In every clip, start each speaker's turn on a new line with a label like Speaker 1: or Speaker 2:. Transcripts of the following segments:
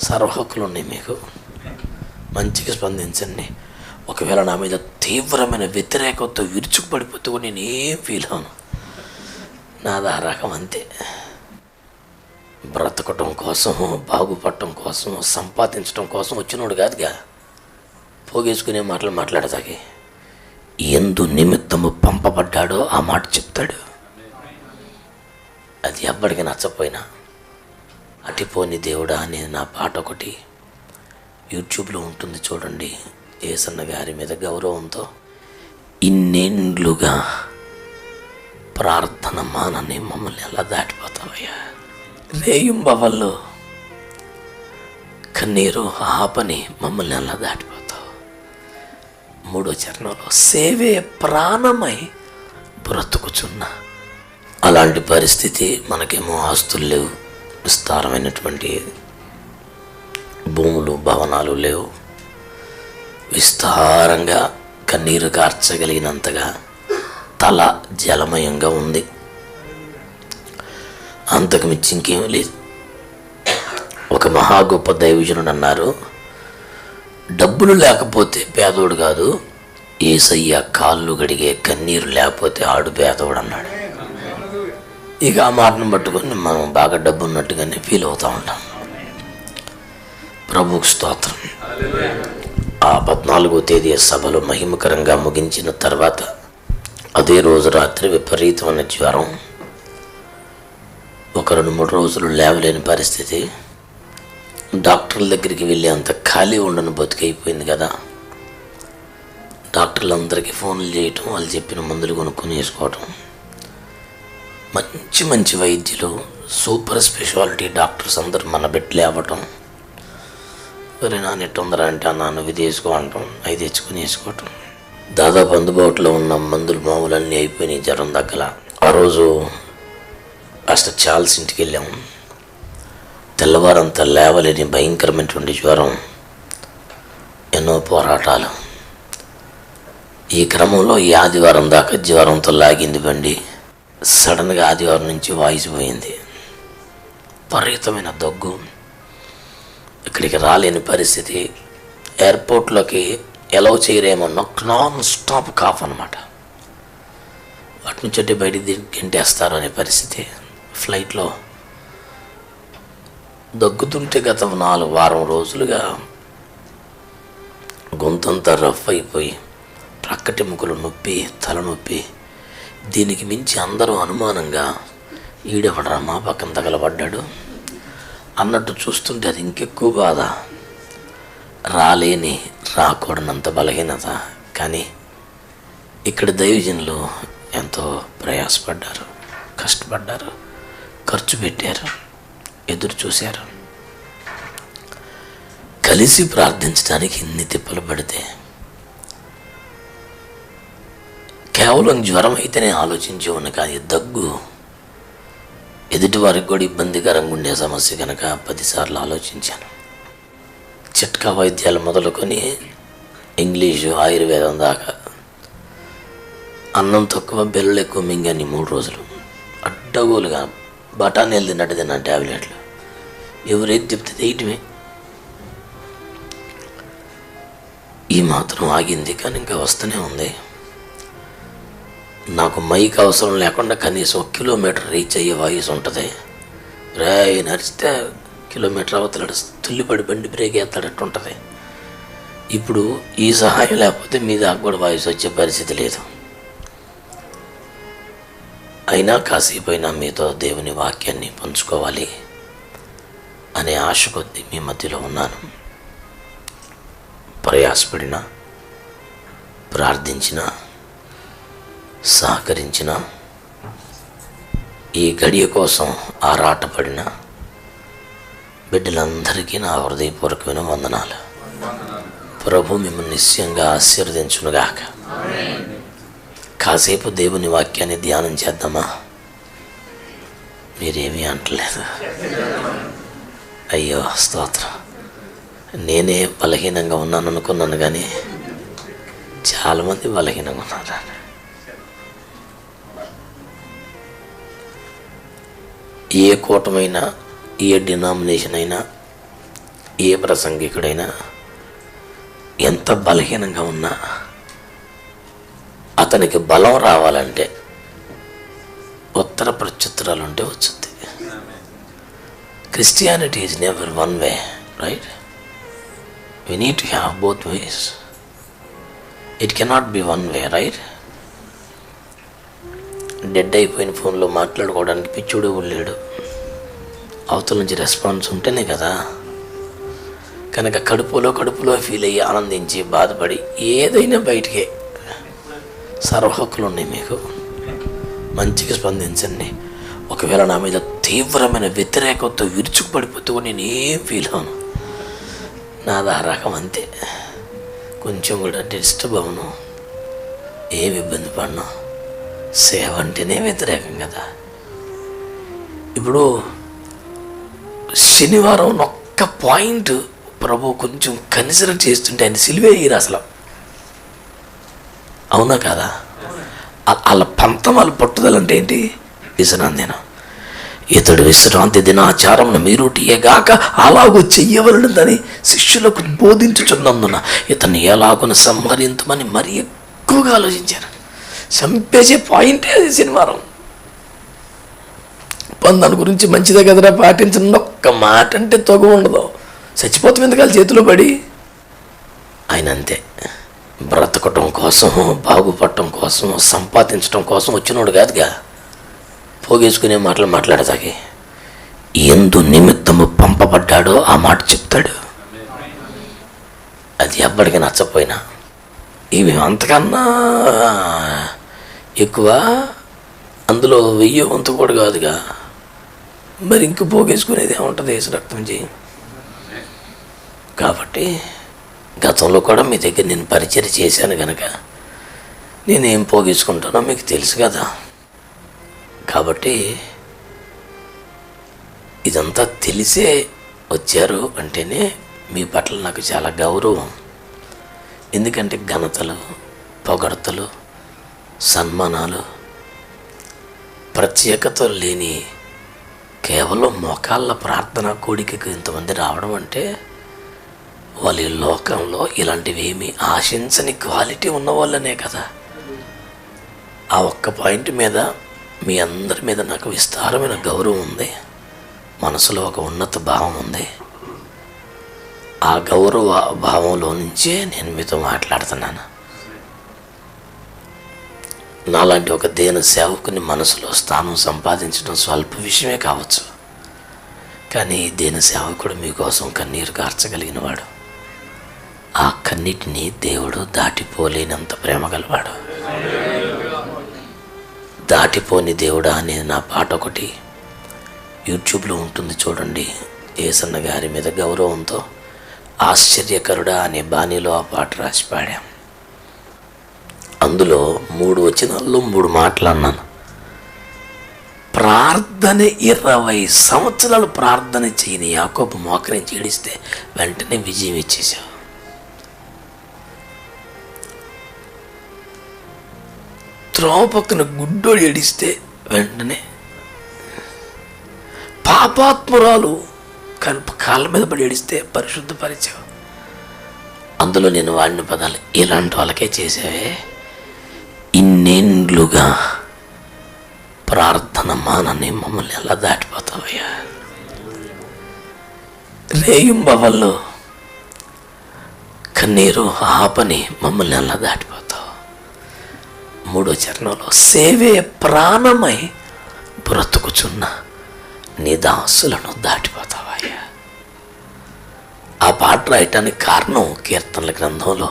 Speaker 1: సర్వహక్కులు ఉన్నాయి మీకు. మంచిగా స్పందించండి. ఒకవేళ నా మీద తీవ్రమైన వ్యతిరేకతతో విరుచుకుపడిపోతే నేను ఏం ఫీల్ అవను నాది ఆ రకం అంతే. బ్రతకటం కోసం బాగుపడటం కోసం సంపాదించడం కోసం వచ్చినోడు కాదుగా. పోగేసుకునే మాటలు మాట్లాడతాకి ఎందు నిమిత్తము పంపబడ్డాడో ఆ మాట చెప్తాడు. అది ఎవ్వడికి నచ్చపోయినా అటిపోని దేవుడా అనే నా పాట ఒకటి యూట్యూబ్లో ఉంటుంది చూడండి. ఏసన్న గారి మీద గౌరవంతో ఇన్నేండ్లుగా ప్రార్థన మానని మమ్మల్ని ఎలా దాటిపోతావయ్యా? రేయింబవల్లో కన్నీరు ఆపని మమ్మల్ని ఎలా దాటిపోతావు? మూడో చరణంలో సేవే ప్రాణమై బ్రతుకుచున్నా అలాంటి పరిస్థితి మనకేమో ఆస్తులు లేవు. విస్తారమైనటువంటి భూములు భవనాలు లేవు. విస్తారంగా కన్నీరు కార్చగలిగినంతగా తల జలమయంగా ఉంది. అంతకు మించి ఇంకేం లేదు. ఒక మహా గొప్ప దైవజనుడు అన్నారు డబ్బులు లేకపోతే పేదోడు కాదు ఏసయ్య కాళ్ళు గడిగే కన్నీరు లేకపోతే ఆడు పేదోడు అన్నాడు ఇక ఆ మాటను పట్టుకొని మనం బాగా డబ్బు ఉన్నట్టుగానే ఫీల్ అవుతూ ఉంటాం. ప్రభుకు స్తోత్రం. ఆ పద్నాలుగో తేదీ సభలు మహిమకరంగా ముగించిన తర్వాత అదే రోజు రాత్రి విపరీతమైన జ్వరం. ఒక రెండు మూడు రోజులు లేవలేని పరిస్థితి. డాక్టర్ల దగ్గరికి వెళ్ళి అంత ఖాళీ ఉండను బతికైపోయింది కదా. డాక్టర్లందరికీ ఫోన్లు చేయటం వాళ్ళు చెప్పిన మందులు కొనుక్కొని వేసుకోవటం. మంచి మంచి వైద్యులు సూపర్ స్పెషాలిటీ డాక్టర్స్ అందరు మన బిడ్డలే లేవటం మరి నా నెట్ అంటే నాన్న నువ్వు ఇది వేసుకో అంటాం. అవి తెచ్చుకొని వేసుకోవటం. దాదాపు అందుబాటులో ఉన్న మందులు మామూలన్నీ అయిపోయినాయి జ్వరం దగ్గర ఆ రోజు కాస్త చాల్స్ ఇంటికి వెళ్ళాము తెల్లవారంతా లేవలేని భయంకరమైనటువంటి జ్వరం ఎన్నో పోరాటాలు. ఈ క్రమంలో ఈ ఆదివారం దాకా జ్వరంతో లాగింది బండి. సడన్గా ఆదివారం నుంచి వాయిస్ పోయింది. విపరీతమైన దగ్గు ఇక్కడికి రాలేని పరిస్థితి. ఎయిర్పోర్ట్లోకి ఎలవ్ చేయరేమన్నా నాన్ స్టాప్ కాఫ్ అనమాట వాటి నుంచి అంటే బయటికి గెంటేస్తారు అనే పరిస్థితి. ఫ్లైట్లో దగ్గుతుంటే గత నాలుగు వారం రోజులుగా గొంతంతా రఫ్ అయిపోయి ప్రక్కటెముకలు నొప్పి తలనొప్పి దీనికి మించి అందరూ అనుమానంగా ఈడెవడరా మా పక్కన తగలబడ్డాడు? అన్నట్టు చూస్తుంటే అది ఇంకెక్కువ బాధ. రాలేని రాకూడనంత బలహీనత. కానీ ఇక్కడ దైవజనులు ఎంతో ప్రయాసపడ్డారు కష్టపడ్డారు ఖర్చు పెట్టారు ఎదురు చూశారు. కలిసి ప్రార్థించడానికి ఇన్ని తిప్పలు పడితే కేవలం జ్వరం అయితేనే ఆలోచించేవాడిని కానీ దగ్గు. ఎదుటివారికి కూడా ఇబ్బందికరంగా ఉండే సమస్య కనుక పదిసార్లు ఆలోచించాను. చిట్కా వైద్యాలు మొదలుకొని ఇంగ్లీషు ఆయుర్వేదం దాకా. అన్నం తక్కువ బెల్లలు ఎక్కువ మింగాని మూడు రోజులు. అడ్డగోలుగా బఠానీలు తిన్నట్టు తిన్నాను ట్యాబ్లెట్లు ఎవరేది చెప్తే వేయటమే ఈ మాత్రం ఆగింది కానీ ఇంకా వస్తూనే ఉంది. నాకు మైక్ అవసరం లేకుండా కనీసం ఒక కిలోమీటర్ రీచ్ అయ్యే వాయిస్ ఉంటుంది. రే నడిస్తే కిలోమీటర్ అవతల తుల్లిపడి బండి బ్రేక్ వేస్తాడట్టు ఉంటుంది. ఇప్పుడు ఈ సహాయం లేకపోతే మీ దాకా కూడా వాయిస్ వచ్చే పరిస్థితి లేదు. అయినా కాసేపు మీతో దేవుని వాక్యాన్ని పంచుకోవాలి అనే ఆశ కొద్దీ మీ మధ్యలో ఉన్నాను. ప్రయాసపడిన ప్రార్థించిన సహకరించిన ఈ గడియ కోసం ఆరాటపడిన బిడ్డలందరికీ నా హృదయపూర్వకమైన వందనాలు. ప్రభు మిమ్మల్ని నిశ్చయంగా ఆశీర్వదించునుగాక. కాసేపు దేవుని వాక్యాన్ని ధ్యానం చేద్దామా? మీరేమీ అంటలేదు. అయ్యో స్తోత్రం. నేనే బలహీనంగా ఉన్నాను అనుకున్నాను కానీ చాలామంది బలహీనంగా ఉన్నారు. ఏ కూటమైనా ఏ డినామినేషన్ అయినా ఏ ప్రసంగికుడైనా ఎంత బలహీనంగా ఉన్నా అతనికి బలం రావాలంటే ఉత్తర ప్రత్యుత్తరాలు ఉంటే వచ్చుద్ది. Christianity is never one way right we need to have both ways it cannot be one way right dead అయిపోయిన ఫోన్లో మాట్లాడుకోవడానికి పిచ్చుడు లేడు అవతల నుంచి రెస్పాన్స్ ఉంటేనే కదా. కనుక కడుపులో కడుపులో ఫీల్ అయ్యి ఆనందించి బాధపడి ఏదైనా బయటికే సర్వహక్కులు ఉన్నాయి మీకు. మంచిగా స్పందించండి. ఒకవేళ నా మీద తీవ్రమైన వ్యతిరేకతతో విరుచుకుపడిపోతే కూడా నేను ఏం ఫీల్ అవను? నాది ఆ రకం అంతే. కొంచెం కూడా డిస్టర్బ్ అవను. ఏమి ఇబ్బంది పడను. సేవ అంటేనే వ్యతిరేకం కదా. ఇప్పుడు శనివారం ఒక్క పాయింట్ ప్రభు కొంచెం కన్సిడర్ చేస్తుంటే ఆయన సిలివేయరు అసలు. అవునా కదా? వాళ్ళ పంతం వాళ్ళ పట్టుదల అంటే ఏంటి? విశ్రాంతిన ఇతడు విశ్రాంతి దినాచారం మీరు గాక అలాగూ చెయ్యవలనదని శిష్యులకు బోధించుచున్నందున ఇతన్ని ఎలాగున సంహరించమని మరీ ఎక్కువగా ఆలోచించారు. చంపేసే పాయింటే అది శనివారం పందాని గురించి మంచిదే కదరా పాటించండి ఒక్క మాట అంటే తొగ ఉండదు. చచ్చిపోతాం ఎందుకు చేతిలో పడి? ఆయన అంతే. బ్రతకటం కోసం బాగుపడటం కోసం సంపాదించటం కోసం వచ్చినోడు కాదుగా. పోగేసుకునే మాటలు మాట్లాడతాకి ఎందు నిమిత్తము పంపబడ్డాడో ఆ మాట చెప్తాడు. అది ఎవ్వడికి నచ్చపోయినా ఇవి అంతకన్నా ఎక్కువ? అందులో వెయ్యి వంతు కూడా కాదుగా. మరి ఇంక పోగేసుకునేది ఏముంటుంది వేసి రక్తం చేయి కాబట్టి గతంలో కూడా మీ దగ్గర నేను పరిచయం చేశాను కనుక నేనేం పోగేసుకుంటానో మీకు తెలుసు కదా. కాబట్టి ఇదంతా తెలిసే వచ్చారు అంటేనే మీ పట్ల నాకు చాలా గౌరవం. ఎందుకంటే ఘనతలు పొగడతలు సన్మానాలు. ప్రత్యేకత లేని కేవలం మోకాళ్ళ ప్రార్థన కోడికకు ఇంతమంది రావడం అంటే వాళ్ళ లోకంలో ఇలాంటివి ఆశించని క్వాలిటీ ఉన్న వాళ్ళనే కదా. ఆ ఒక్క పాయింట్ మీద మీ అందరి మీద నాకు విస్తారమైన గౌరవం ఉంది. మనసులో ఒక ఉన్నత భావం ఉంది. ఆ గౌరవ భావంలో నుంచే నేను మీతో మాట్లాడుతున్నాను. నాలాంటి ఒక దేన సేవకుని మనసులో స్థానం సంపాదించడం స్వల్ప విషయమే కావచ్చు. కానీ ఈ దేన సేవకుడు మీకోసం కన్నీరు కార్చగలిగిన వాడు ఆ కన్నిటిని దేవుడు దాటిపోలేనంత ప్రేమ గలవాడు. దాటిపోని దేవుడా అనే నా పాట ఒకటి యూట్యూబ్లో ఉంటుంది చూడండి. ఏసన్న గారి మీద గౌరవంతో ఆశ్చర్యకరుడా అనే బాణీలో ఆ పాట రాసి పాడాం. అందులో మూడు వచనాల్లో మూడు మాటలు అన్నాను. ప్రార్థన ఇరవై సంవత్సరాలు ప్రార్థన చేయని యాకోబు మోకరించి ఏడిస్తే వెంటనే విజయం ఇచ్చేసావు త్రోవ పక్కన గుడ్డోడు ఏడిస్తే వెంటనే పాపాత్మురాలు కనుప కాళ్ళ మీద పడి ఏడిస్తే పరిశుద్ధపరిచావు. అందులో నేను వాడిన పదాలు ఇలాంటి వాళ్ళకే చేసావే ఇన్నేండ్లుగా ప్రార్థన మానని మమ్మల్ని ఎలా దాటిపోతావయ్యా? రేయింబవల్లో కన్నీరు ఆపని మమ్మల్ని ఎలా దాటిపోతావు? మూడో చరణంలో సేవే ప్రాణమై బ్రతుకుచున్న నీ దాసులను దాటిపోతావయ్యా. ఆ పాట రాయటానికి కారణం కీర్తనల గ్రంథంలో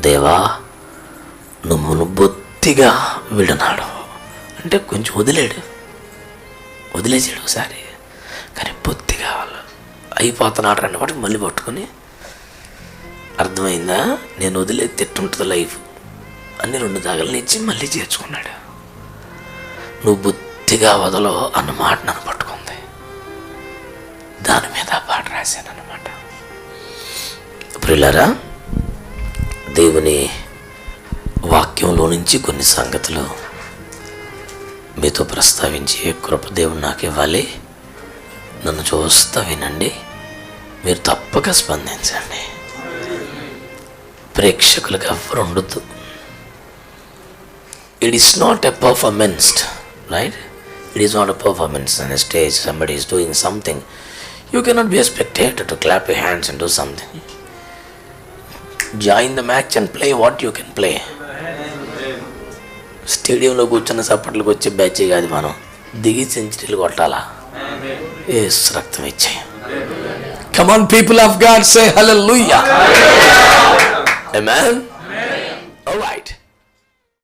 Speaker 1: దేవా నువ్వును బొత్తిగా విడనాడు అంటే కొంచెం వదిలేడు. వదిలేసాడు ఒకసారి. కానీ బొత్తిగా వాళ్ళు అయిపోతున్నాడు రెండు వాటికి మళ్ళీ పట్టుకొని అర్థమైందా? నేను వదిలే తిట్టుంటుంది లైఫ్. అన్ని రెండు దాగలనిచ్చి మళ్ళీ చేర్చుకున్నాడు. నువ్వు బుద్ధిగా వదలో అన్న మాట నన్ను పట్టుకుంది. దాని మీద పాట రాశాను అన్నమాట ప్రియులారా దేవుని వాక్యంలో నుంచి కొన్ని సంగతులు మీతో ప్రస్తావించి కృపదేవుడు నాకు ఇవ్వాలి. నన్ను చూస్తా వినండి. మీరు తప్పక స్పందించండి. ప్రేక్షకులకు ఎవరు ఉండదు it is not a performance right it is not a performance on stage somebody is doing something you cannot be a to clap you hands and do something join the match and play what you can play స్టేడియంలో కూర్చున్న సప్పట్లకు వచ్చే batch కాదు మనం. దిగి సెంచరీలు కొట్టాలా? ఏ రక్తం ఇచ్చాయి come on people of God say hallelujah amen